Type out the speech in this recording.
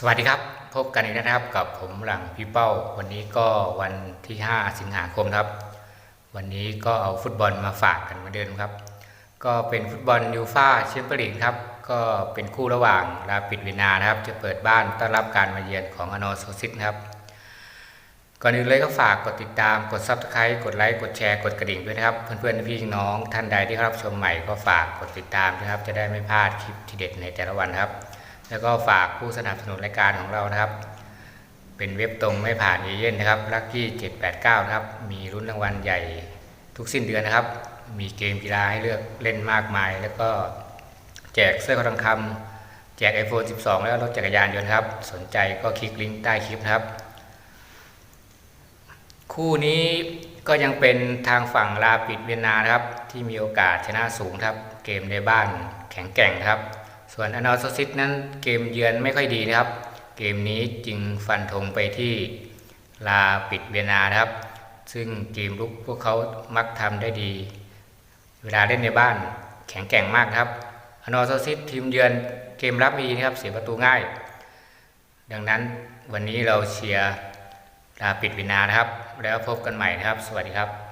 สวัสดีครับ พบกันอีกแล้วนะครับกับผมหลังพี่เป้า วันนี้ก็วันที่ 5 สิงหาคมครับ วันนี้ก็เอาฟุตบอลมาฝากกันเหมือนเดิมครับ ก็เป็นฟุตบอลยูฟ่าแชมเปี้ยนลีกครับ ก็เป็นคู่ระหว่างลาปิดเวนานะครับ จะเปิดบ้านต้อนรับการมาเยือนของอนอโซซิตครับก่อนอื่นเลยก็ฝากกดติดตามกด subscribe กดไลค์กดแชร์กดกระดิ่งด้วยนะครับ เพื่อนๆพี่น้องท่านใดที่รับชมใหม่ก็ฝากกดติดตามนะครับ จะได้ไม่พลาดคลิปที่เด็ดในแต่ละวันครับ แล้วก็ฝากผู้สนับสนุนรายการของเรานะครับ เป็นเว็บตรงไม่ผ่านเอเย่นนะครับลัคกี้789 นะครับ มีรุ่นรางวัลใหญ่ทุกสิ้นเดือนนะครับ มีเกมกีฬาให้เลือกเล่นมากมาย แล้วก็แจกเสื้อคอทองคำแจก iPhone 12 แล้วรถจักรยานยนต์ครับ สนใจก็คลิกลิงก์ใต้คลิปนะครับ คู่นี้ก็ยังเป็นทางฝั่งลาปิดเวียนนานะครับ ที่มีโอกาสชนะสูงครับ เกมในบ้านแข็งแกร่งครับ ส่วนอนอสซิตนั้นเกมเยือนไม่ค่อยดีนะครับ เกมนี้จึงฟันธงไปที่ลาปิดเวียนานะครับ ซึ่งเกมลุกพวกเขามักทำได้ดี เวลาเล่นในบ้านแข็งแกร่งมากครับอนอสซิตทีมเยือนเกมรับไมดีนะครับ เสียประตูง่าย ดังนั้นวันนี้เราเชียร์ลาปิดเวียนนานะครับ แล้วพบกันใหม่นะครับ สวัสดีครับ